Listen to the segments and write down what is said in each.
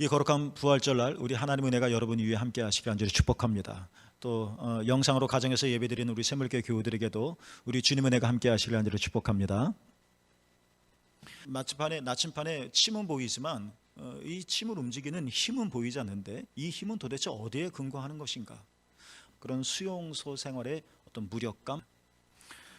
이 거룩한 부활절날 우리 하나님의 은혜가 여러분 위에 함께 하시길 간절히 축복합니다. 또 어, 영상으로 가정에서 예배드리는 우리 새물교 교우들에게도 우리 주님의 은혜가 함께 하시길 간절히 축복합니다. 마침판에 나침판에 침은 보이지만 어, 이 침을 움직이는 힘은 보이지 않는데 이 힘은 도대체 어디에 근거하는 것인가? 그런 수용소 생활의 어떤 무력감.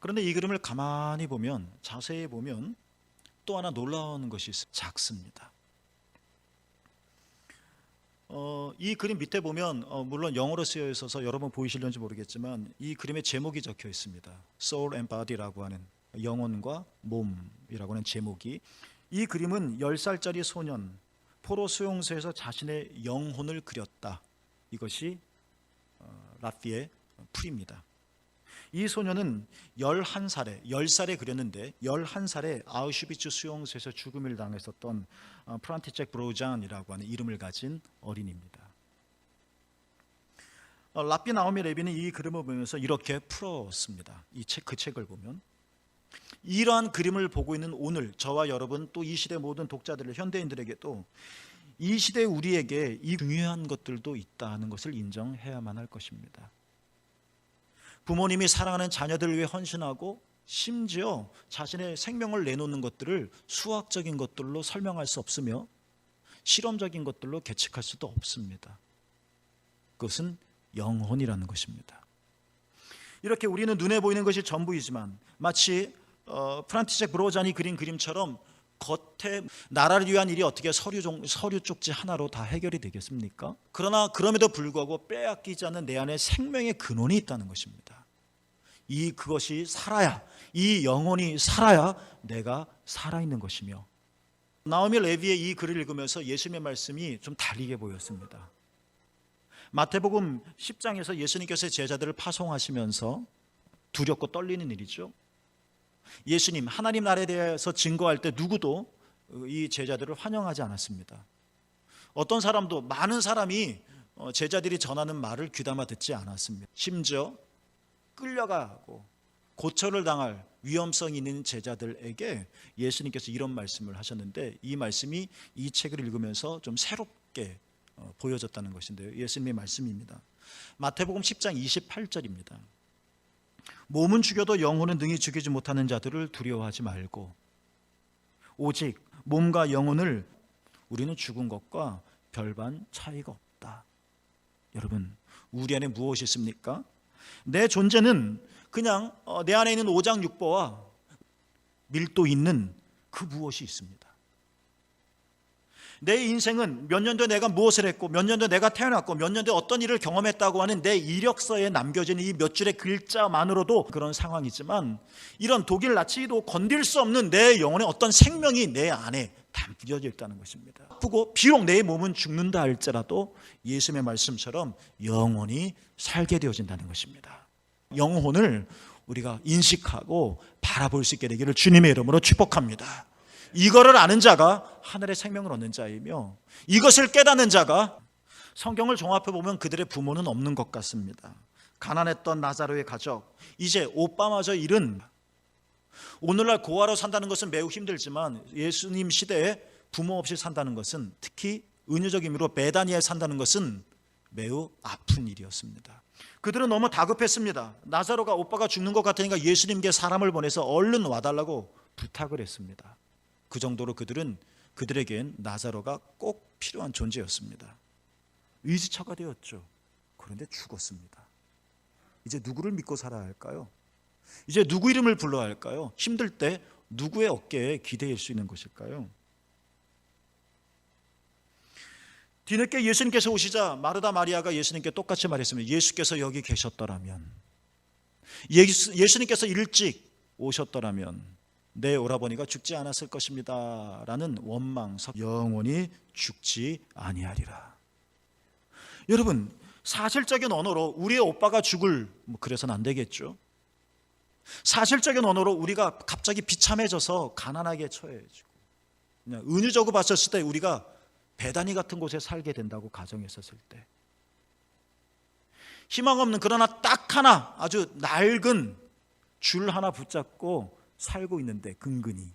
그런데 이 그림을 가만히 보면 자세히 보면 또 하나 놀라운 것이 있- 작습니다. 어, 이 그림 밑에 보면 어, 물론 영어로 쓰여 있어서 여러분 보이실런지 모르겠지만 이 그림에 제목이 적혀 있습니다. Soul and Body라고 하는 영혼과 몸이라고 하는 제목이 이 그림은 10살짜리 소년 포로 수용소에서 자신의 영혼을 그렸다. 이것이 어, 라피의 풀입니다. 이 소년은 11살에 10살에 그렸는데 11살에 아우슈비츠 수용소에서 죽음을 당했었던 어, 프란티책 브로잔이라고 하는 이름을 가진 어린입니다. 어, 라피 나오미 레비는 이 그림을 보면서 이렇게 풀었습니다. 이 책 그 책을 보면 이러한 그림을 보고 있는 오늘 저와 여러분 또 이 시대 모든 독자들 현대인들에게도 이 시대 우리에게 이 중요한 것들도 있다는 것을 인정해야만 할 것입니다. 부모님이 사랑하는 자녀들을 위해 헌신하고 심지어 자신의 생명을 내놓는 것들을 수학적인 것들로 설명할 수 없으며 실험적인 것들로 계측할 수도 없습니다. 그것은 영혼이라는 것입니다. 이렇게 우리는 눈에 보이는 것이 전부이지만 마치 어, 프란티책 브로잔이 그린 그림처럼 겉에 나라를 위한 일이 어떻게 서류 종, 서류 쪽지 하나로 다 해결이 되겠습니까? 그러나 그럼에도 불구하고 빼앗기지 않는 내 안에 생명의 근원이 있다는 것입니다. 이 그것이 살아야 이 영혼이 살아야 내가 살아 있는 것이며 나오미 레비의 이 글을 읽으면서 예수님의 말씀이 좀 달리게 보였습니다. 마태복음 10장에서 예수님께서 제자들을 파송하시면서 두렵고 떨리는 일이죠. 예수님 하나님 나라에 대해서 증거할 때 누구도 이 제자들을 환영하지 않았습니다. 어떤 사람도 많은 사람이 어, 제자들이 전하는 말을 귀담아 듣지 않았습니다. 심지어 끌려가고 고초를 당할 위험성이 있는 제자들에게 예수님께서 이런 말씀을 하셨는데 이 말씀이 이 책을 읽으면서 좀 새롭게 어, 보여졌다는 것인데요. 예수님의 말씀입니다. 마태복음 10장 28절입니다. 몸은 죽여도 영혼은 능히 죽이지 못하는 자들을 두려워하지 말고 오직 몸과 영혼을 우리는 죽은 것과 별반 차이가 없다. 여러분, 우리 안에 무엇이 있습니까? 내 존재는 그냥 어, 내 안에 있는 오장육부와 밀도 있는 그 무엇이 있습니다. 내 인생은 몇 년도에 내가 무엇을 했고 몇 년도에 내가 태어났고 몇 년도에 어떤 일을 경험했다고 하는 내 이력서에 남겨진 이 몇 줄의 글자만으로도 그런 상황이지만 이런 독일 나치도 건들 수 없는 내 영혼의 어떤 생명이 내 안에 담겨져 있다는 것입니다. 아프고 비록 내 몸은 죽는다 할지라도 예수님의 말씀처럼 영혼이 살게 되어진다는 것입니다. 영혼을 우리가 인식하고 바라볼 수 있게 되기를 주님의 이름으로 축복합니다. 이거를 아는 자가 하늘의 생명을 얻는 자이며 이것을 깨닫는 자가 성경을 종합해 보면 그들의 부모는 없는 것 같습니다. 가난했던 나사로의 가족 이제 오빠마저 잃은 오늘날 고아로 산다는 것은 매우 힘들지만 예수님 시대에 부모 없이 산다는 것은 특히 은유적 의미로 베다니아에 산다는 것은 매우 아픈 일이었습니다. 그들은 너무 다급했습니다. 나사로가 오빠가 죽는 것 같으니까 예수님께 사람을 보내서 얼른 와달라고 부탁을 했습니다. 그 정도로 그들은 그들에겐 나사로가 꼭 필요한 존재였습니다. 의지처가 되었죠. 그런데 죽었습니다. 이제 누구를 믿고 살아야 할까요? 이제 누구 이름을 불러야 할까요? 힘들 때 누구의 어깨에 기대일 수 있는 것일까요? 뒤늦게 예수님께서 오시자 마르다 마리아가 예수님께 똑같이 말했습니다. 예수께서 여기 계셨더라면 예수, 예수님께서 일찍 오셨더라면 내 오라버니가 죽지 않았을 것입니다. 라는 원망, 영원히 죽지 아니하리라. 여러분, 사실적인 언어로 우리의 오빠가 죽을 뭐 그래서는 안 되겠죠. 사실적인 언어로 우리가 갑자기 비참해져서 가난하게 처해지고 그냥 은유적으로 봤었을 때 우리가 배단위 같은 곳에 살게 된다고 가정했었을 때 희망 없는 그러나 딱 하나 아주 낡은 줄 하나 붙잡고 살고 있는데 근근히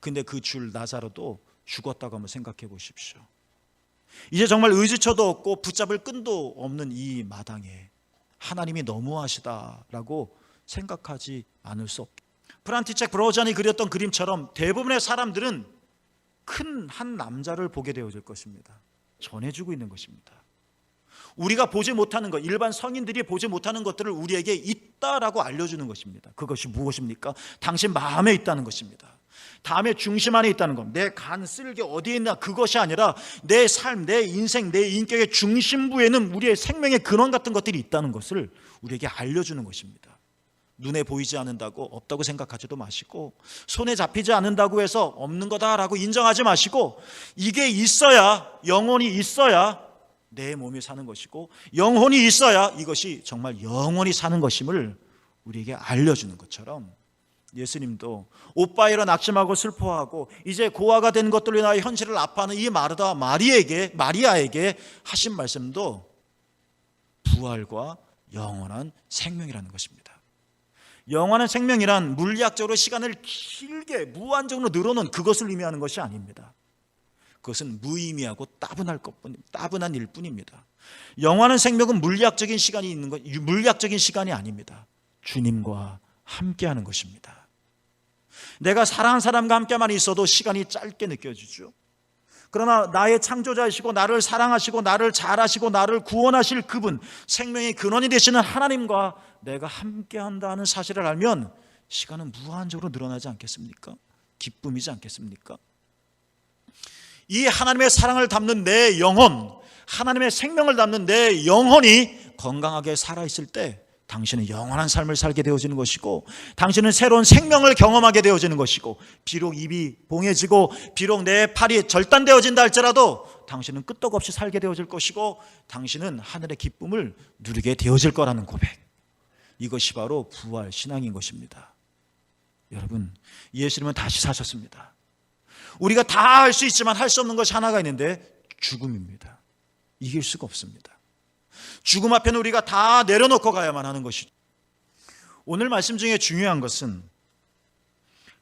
근데 그 줄 나사로도 죽었다고 한번 생각해 보십시오 이제 정말 의지처도 없고 붙잡을 끈도 없는 이 마당에 하나님이 너무하시다라고 생각하지 않을 수 없. 프란티책 브로잔이 그렸던 그림처럼 대부분의 사람들은 큰 한 남자를 보게 되어질 것입니다. 전해주고 있는 것입니다. 우리가 보지 못하는 것, 일반 성인들이 보지 못하는 것들을 우리에게 있다라고 알려주는 것입니다. 그것이 무엇입니까? 당신 마음에 있다는 것입니다. 다음에 중심 안에 있다는 것. 내간 쓸개 어디에 있나 그것이 아니라 내 삶, 내 인생, 내 인격의 중심부에는 우리의 생명의 근원 같은 것들이 있다는 것을 우리에게 알려주는 것입니다. 눈에 보이지 않는다고 없다고 생각하지도 마시고 손에 잡히지 않는다고 해서 없는 거다라고 인정하지 마시고 이게 있어야 영혼이 있어야 내 몸이 사는 것이고 영혼이 있어야 이것이 정말 영원히 사는 것임을 우리에게 알려주는 것처럼 예수님도 오빠이로 낙심하고 슬퍼하고 이제 고아가 된 것들로 인하여 현실을 아파하는 이 마르다 마리에게 마리아에게 하신 말씀도 부활과 영원한 생명이라는 것입니다. 영원한 생명이란 물리학적으로 시간을 길게 무한정으로 늘어놓은 그것을 의미하는 것이 아닙니다. 그것은 무의미하고 따분할 것뿐 따분한 일뿐입니다. 영원한 생명은 물리학적인 시간이 있는 것 물리학적인 시간이 아닙니다. 주님과 함께하는 것입니다. 내가 사랑하는 사람과 함께만 있어도 시간이 짧게 느껴지죠. 그러나 나의 창조자이시고 나를 사랑하시고 나를 잘하시고 나를 구원하실 그분 생명의 근원이 되시는 하나님과 내가 함께한다는 사실을 알면 시간은 무한적으로 늘어나지 않겠습니까? 기쁨이지 않겠습니까? 이 하나님의 사랑을 담는 내 영혼, 하나님의 생명을 담는 내 영혼이 건강하게 살아있을 때 당신은 영원한 삶을 살게 되어지는 것이고 당신은 새로운 생명을 경험하게 되어지는 것이고 비록 입이 봉해지고 비록 내 팔이 절단되어진다 할지라도 당신은 끄떡없이 살게 되어질 것이고 당신은 하늘의 기쁨을 누리게 되어질 거라는 고백. 이것이 바로 부활 신앙인 것입니다. 여러분 예수님은 다시 사셨습니다 우리가 다 할 수 있지만 할 수 없는 것이 하나가 있는데 죽음입니다 이길 수가 없습니다 죽음 앞에는 우리가 다 내려놓고 가야만 하는 것이죠. 오늘 말씀 중에 중요한 것은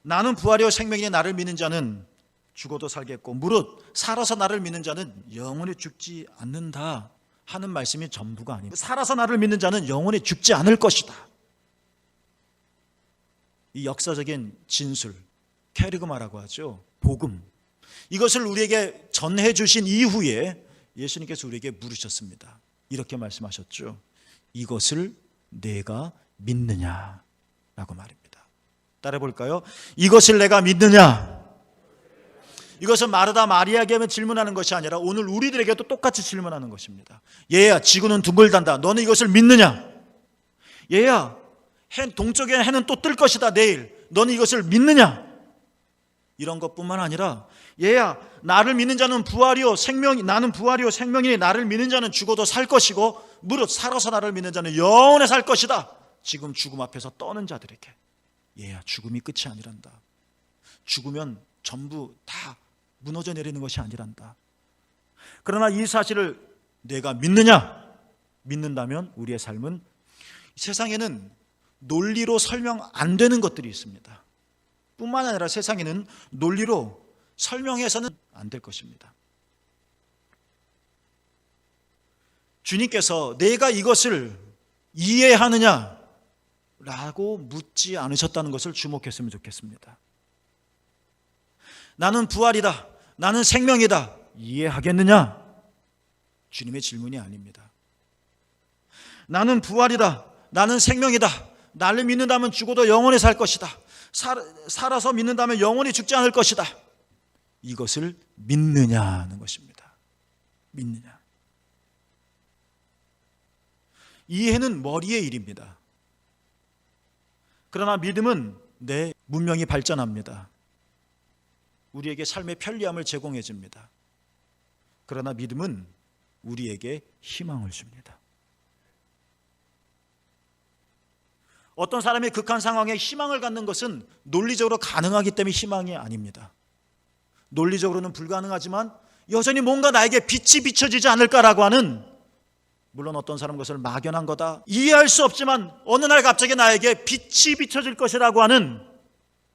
나는 부활이요 생명이 나를 믿는 자는 죽어도 살겠고 무릇 살아서 나를 믿는 자는 영원히 죽지 않는다 하는 말씀이 전부가 아닙니다. 살아서 나를 믿는 자는 영원히 죽지 않을 것이다. 이 역사적인 진술, 캐리그마라고 하죠. 복음. 이것을 우리에게 전해 주신 이후에 예수님께서 우리에게 물으셨습니다. 이렇게 말씀하셨죠. 이것을 내가 믿느냐라고 말입니다. 따라 볼까요? 이것을 내가 믿느냐? 이것은 마르다 마리아에게만 질문하는 것이 아니라 오늘 우리들에게도 똑같이 질문하는 것입니다. 얘야, 지구는 둥글단다. 너는 이것을 믿느냐? 얘야, 해, 동쪽에 해는 또 뜰 것이다. 내일. 너는 이것을 믿느냐? 이런 것뿐만 아니라 얘야 나를 믿는 자는 부활이요 생명이 나는 부활이요 생명이니 나를 믿는 자는 죽어도 살 것이고 무릇 살아서 나를 믿는 자는 영원히 살 것이다. 지금 죽음 앞에서 떠는 자들에게 얘야 죽음이 끝이 아니란다. 죽으면 전부 다 무너져 내리는 것이 아니란다. 그러나 이 사실을 내가 믿느냐? 믿는다면 우리의 삶은 세상에는 논리로 설명 안 되는 것들이 있습니다. 뿐만 아니라 세상에는 논리로 설명해서는 안 될 것입니다. 주님께서 내가 이것을 이해하느냐? 라고 묻지 않으셨다는 것을 주목했으면 좋겠습니다. 나는 부활이다. 나는 생명이다. 이해하겠느냐? 주님의 질문이 아닙니다. 나는 부활이다. 나는 생명이다. 나를 믿는다면 죽어도 영원히 살 것이다. 살아서 믿는다면 영원히 죽지 않을 것이다. 이것을 믿느냐는 것입니다. 믿느냐. 이해는 머리의 일입니다. 그러나 믿음은 내 문명이 발전합니다. 우리에게 삶의 편리함을 제공해 줍니다. 그러나 믿음은 우리에게 희망을 줍니다. 어떤 사람이 극한 상황에 희망을 갖는 것은 논리적으로 가능하기 때문에 희망이 아닙니다. 논리적으로는 불가능하지만 여전히 뭔가 나에게 빛이 비춰지지 않을까라고 하는 물론 어떤 사람 것을 막연한 거다 이해할 수 없지만 어느 날 갑자기 나에게 빛이 비춰질 것이라고 하는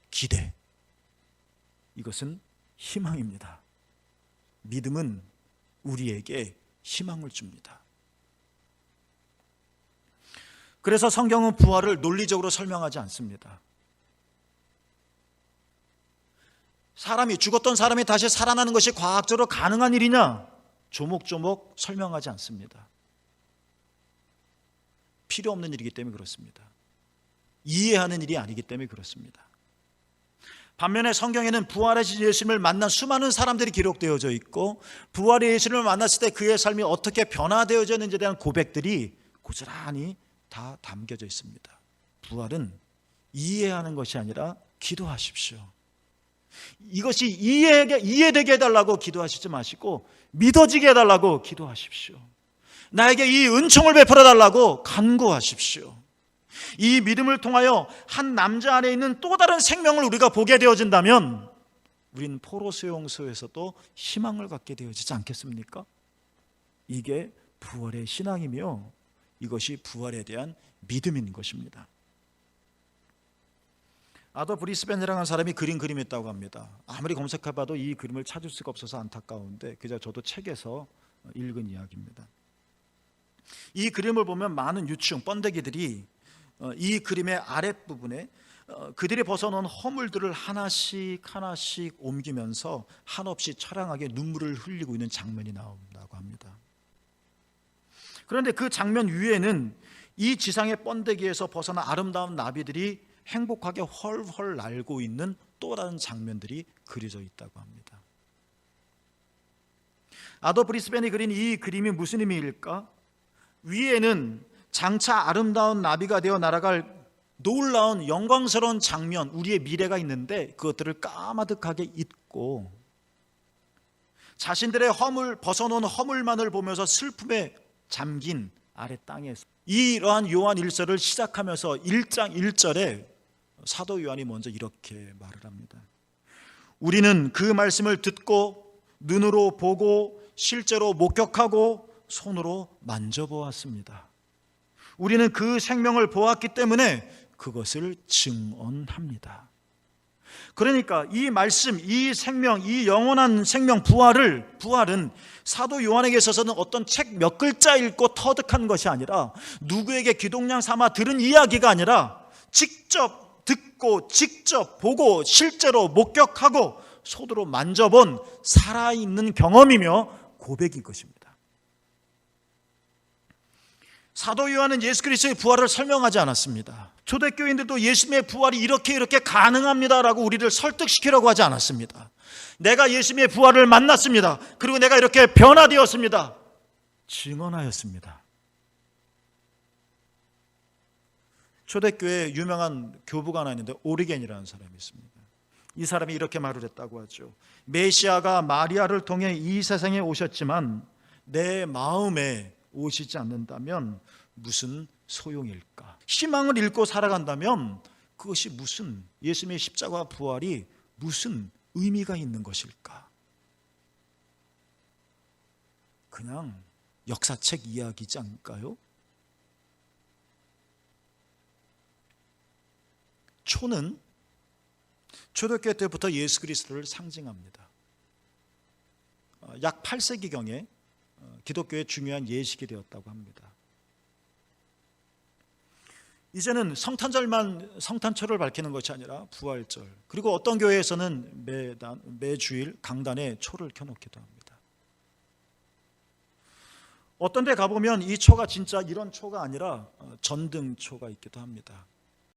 기대 이것은 희망입니다. 믿음은 우리에게 희망을 줍니다. 그래서 성경은 부활을 논리적으로 설명하지 않습니다. 사람이 죽었던 사람이 다시 살아나는 것이 과학적으로 가능한 일이냐? 조목조목 설명하지 않습니다. 필요 없는 일이기 때문에 그렇습니다. 이해하는 일이 아니기 때문에 그렇습니다. 반면에 성경에는 부활하신 예수님을 만난 수많은 사람들이 기록되어져 있고 부활의 예수님을 만났을 때 그의 삶이 어떻게 변화되어졌는지에 대한 고백들이 고스란히 다 담겨져 있습니다. 부활은 이해하는 것이 아니라 기도하십시오. 이것이 이해게, 이해되게 해달라고 기도하시지 마시고 믿어지게 해달라고 기도하십시오. 나에게 이 은총을 베풀어 달라고 간구하십시오. 이 믿음을 통하여 한 남자 안에 있는 또 다른 생명을 우리가 보게 되어진다면 우리는 포로 수용소에서도 희망을 갖게 되어지지 않겠습니까? 이게 부활의 신앙이며 이것이 부활에 대한 믿음인 것입니다. 아더 브리스벤이라는 사람이 그린 그림이 있다고 합니다. 아무리 검색해봐도 이 그림을 찾을 수가 없어서 안타까운데 그저 저도 책에서 읽은 이야기입니다. 이 그림을 보면 많은 유충, 번데기들이 어, 이 그림의 아랫부분에 어, 그들이 벗어놓은 허물들을 하나씩 하나씩 옮기면서 한없이 처량하게 눈물을 흘리고 있는 장면이 나온다고 합니다. 그런데 그 장면 위에는 이 지상의 번데기에서 벗어난 아름다운 나비들이 행복하게 헐헐 날고 있는 또 다른 장면들이 그려져 있다고 합니다. 아더 브리스벤이 그린 이 그림이 무슨 의미일까? 위에는 장차 아름다운 나비가 되어 날아갈 놀라운 영광스러운 장면, 우리의 미래가 있는데 그것들을 까마득하게 잊고 자신들의 허물 벗어놓은 허물만을 보면서 슬픔에 잠긴 아래 땅에서 이러한 요한 일서를 시작하면서 1장 1절에 사도 요한이 먼저 이렇게 말을 합니다. 우리는 그 말씀을 듣고 눈으로 보고 실제로 목격하고 손으로 만져보았습니다. 우리는 그 생명을 보았기 때문에 그것을 증언합니다. 그러니까 이 말씀, 이 생명, 이 영원한 생명 부활을 부활은 사도 요한에게 있어서는 어떤 책 몇 글자 읽고 터득한 것이 아니라 누구에게 기동량 삼아 들은 이야기가 아니라 직접 듣고 직접 보고 실제로 목격하고 손으로 만져본 살아있는 경험이며 고백인 것입니다. 사도 요한은 예수 그리스도의 부활을 설명하지 않았습니다. 초대교인들도 예수님의 부활이 이렇게 이렇게 가능합니다라고 우리를 설득시키려고 하지 않았습니다. 내가 예수님의 부활을 만났습니다. 그리고 내가 이렇게 변화되었습니다. 증언하였습니다. 초대교회 유명한 교부가 하나 있는데 오리겐이라는 사람이 있습니다. 이 사람이 이렇게 말을 했다고 하죠. 메시아가 마리아를 통해 이 세상에 오셨지만 내 마음에 오시지 않는다면 무슨 소용일까? 희망을 잃고 살아간다면 그것이 무슨 예수님의 십자가 부활이 무슨 의미가 있는 것일까? 그냥 역사책 이야기지 않을까요? 초는 초대교회 때부터 예수 그리스도를 상징합니다. 어, 약 8세기경에 기독교의 중요한 예식이 되었다고 합니다. 이제는 성탄절만 성탄초를 밝히는 것이 아니라 부활절 그리고 어떤 교회에서는 매단 매주일 강단에 초를 켜놓기도 합니다. 어떤 데 가보면 이 초가 진짜 이런 초가 아니라 어, 전등초가 있기도 합니다.